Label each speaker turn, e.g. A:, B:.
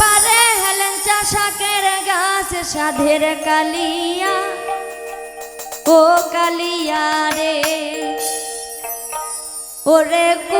A: পারে হেলেন চাষাকের গাছ সাধের কালিয়া। ও কালিয়া রে ওরে কুয়ার